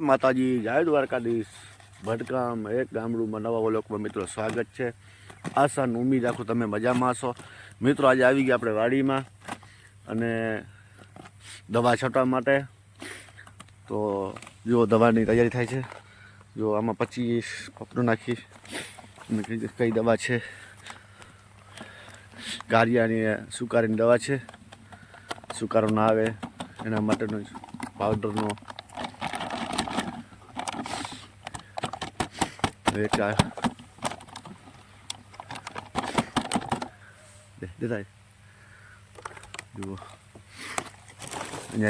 માતાજી જય દ્વારકાધીશ. ભટકામ એક ગામડુંમાં નવા વ્લોગમાં મિત્રો સ્વાગત છે. આશા ઉમી રાખું તમે મજામાં હશો? મિત્રો આજે આવી ગયા આપણે વાડીમાં અને દવા છટવા માટે. તો જો દવાની તૈયારી થાય છે. જો આમાં પચીસ પપડું નાખી અને કઈ દવા છે. ગારિયાની સુકારીની દવા છે. સુકારો ના આવે એના માટેનો પાવડરનો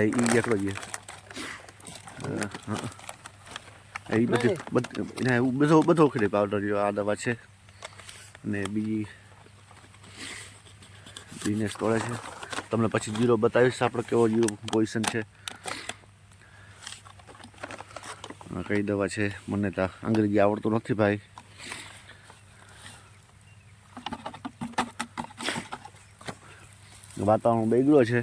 ઈ એકલો જ છે. હા, હા. એ બધી બધ- એના બધો બધો ખરી પાવડર આ દવા છે અને બીજી બિઝનેસ તોડે છે તમને પછી જીરો બતાવીશ આપણે કેવો જીરો પોઝિશન છે આ કઈ દવા છે? મને તો અંગ્રેજી આવડતું નથી ભાઈ. વાતાવરણ બગડ્યો છે.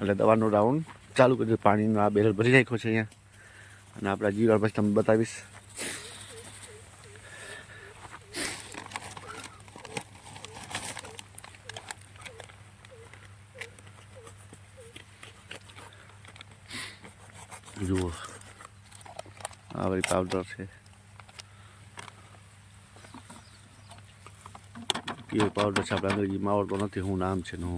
એટલે દવાનો રાઉન્ડ ચાલુ કરી. પાણીનો આ બેરલ ભરી નાખ્યો છે અહીંયા. અને આપણા જીવાળ પછી તમને બતાવીશ. જુઓ. આ બધી પાવડર છે. એ પાવડર છે આપણે અંગ્રેજીમાં આવડતો નથી હું નામ છે ને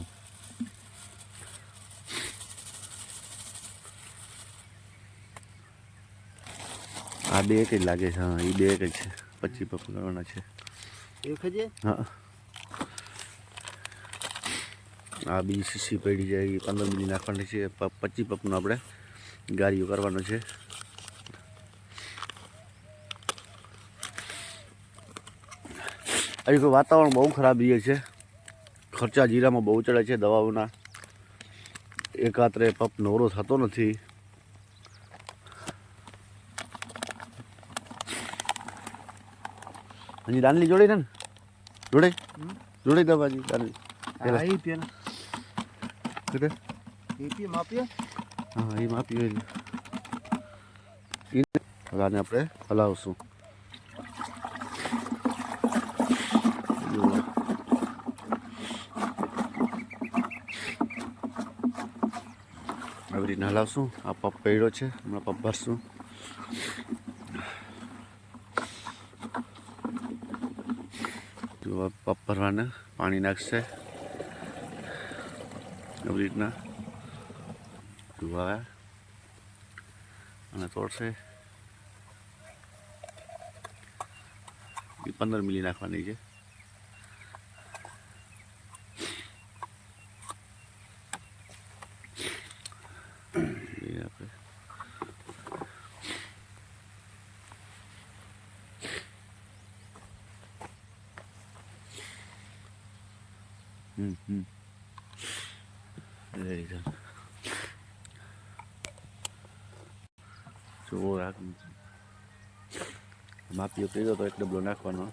આ બે એક જ લાગે છે હા એ બે એક જ છે પચીસ પકડવાના છે. એક જ હા. આ બીજી સીસી પડી જાય પંદર મિલી નાખવાની છે પચીસ પપનું આપણે ગાડીઓ કરવાનો છે. અહીં કોઈ વાતાવરણ બહુ ખરાબ રહે છે. ખર્ચા જીરામાં બહુ ચડે છે દવાઓના. એકાત્રે પપ નવરો થતો નથી. હજી દાનલી જોડે ને? જોડે? જોડે દવાજી દાનલી. પેલા. જોડે એપી માપીએ હા એ માપી હોય હવે આને આપણે હલાવશું જુઓ. રીતના હલાવશું આ પપ પડ્યો છે. હમણાં પપ ભરશું. પપ ભરવાના. પાણી નાખશે. એવી રીતના. જુઓ અને તોડશે. એ પંદર મિલી નાખવાની છે એ આપણે હમ હમ એ રીતે. જો રાખ માપીઓ કીધો તો એક ડબલો નાખવાનો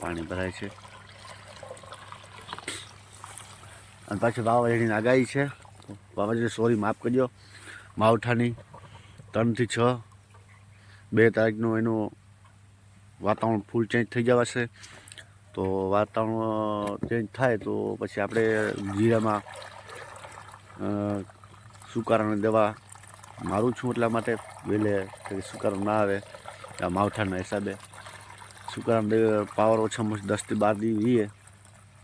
પાણી ભરાય છે. અને પાછી વાવાઝોડીની આગાહી છે. વાવાઝોડી સોરી માફ કરજો. માવઠાની ત્રણથી છ, બે તારીખનું એનું વાતાવરણ ફૂલ ચેન્જ થઈ જવાશે તો વાતાવરણ ચેન્જ થાય તો પછી આપણે જીરામાં સુકારાની દવા મારું છું એટલા માટે. વહેલે સુકારો ના આવે, આ માવઠાના હિસાબે. સુકારાનો દે- પાવર ઓછામાં ઓછું દસથી બાર દી રહીએ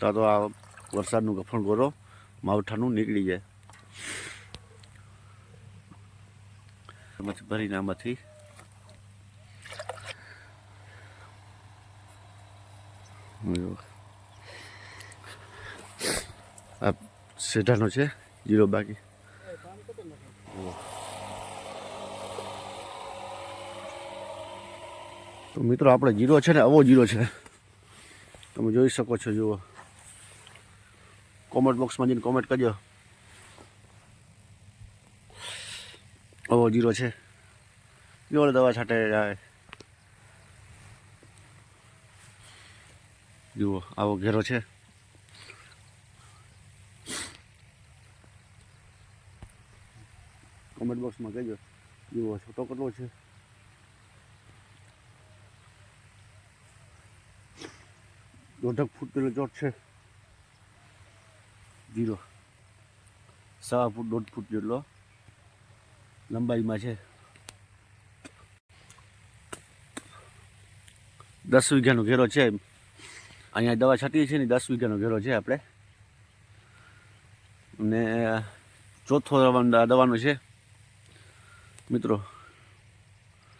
તો આ વરસાદનું ગફણ ગોરો, માવઠાનું નીકળી જાય. એમાંથી ભરીને આમાંથી. આ સેઢાનો છે જીરો બાકી. તો મિત્રો, આપણે જીરો છે ને, આવો જીરો છે. તમે જોઈ શકો છો, જુઓ. કોમેન્ટ બોક્સમાં જઈને કોમેન્ટ કરજો. આવો જીરો છે જોડે દવા છાંટે જાય જુઓ આવો ઘેરો છે કોમેન્ટ બોક્સમાં કહેજો જુઓ છોટો કેટલો છે દોઢક ફૂટ પેલો ચોટ છે જીરો સવા ફૂટ દોઢ ફૂટ જેટલો લંબાઈમાં છે. દસ વીઘાનો ઘેરો છે અહીંયા દવા છાંટીએ છીએ ને દસ વીઘાનો ઘેરો છે આપણે. અને ચોથો દવાનો છે. મિત્રો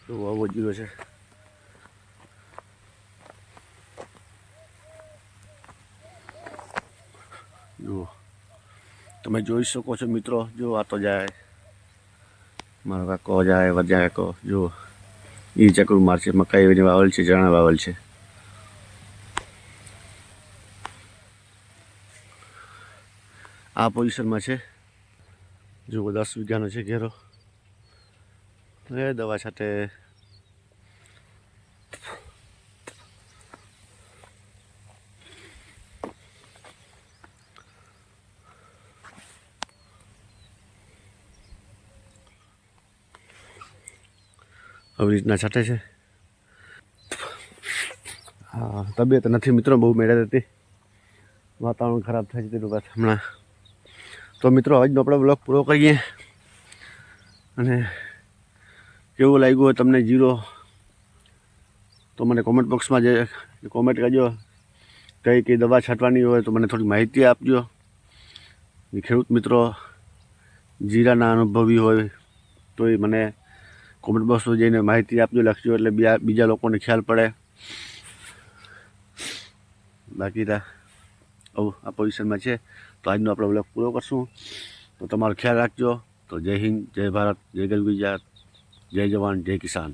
તો આવો જીરો છે. જુઓ. તમે જોઈ શકો છો મિત્રો, જો આ તો જાય. મારો કાકો જાય વધ્યા કાકો. જુઓ એ ચકરું મારશે મકાઈ એની વાવલ છે ચણા વાવલ છે. આ પોઝિશનમાં છે. જુઓ, દસ વીઘાનો છે ઘેરો. એ દવા સાથે આવી રીતના છાંટે છે. હા, તબિયત નથી મિત્રો, બહુ મેળે હતી. વાતાવરણ ખરાબ થાય છે તેનું વાત હમણાં. તો મિત્રો, આજનો આપણે બ્લોગ પૂરો કરીએ. અને કેવું લાગ્યું હોય તમને જીરો, તો મને કોમેન્ટ બોક્સમાં જે કોમેન્ટ કરજો. કઈ કઈ દવા છાંટવાની હોય તો મને થોડી માહિતી આપજો. ખેડૂત મિત્રો જીરાના અનુભવી હોય, તો એ મને કોમેન્ટ બોક્સમાં જઈને માહિતી આપજો, લખજો એટલે બીજા બીજા લોકોને ખ્યાલ પડે. બાકી આ પોઝિશનમાં છે. તો આજનો આપણે બ્લોગ પૂરો કરશું. તો તમારો ખ્યાલ રાખજો. તો જય હિન્દ, જય ભારત, જય ગરવી ગુજરાત જય જવાન, જય કિસાન.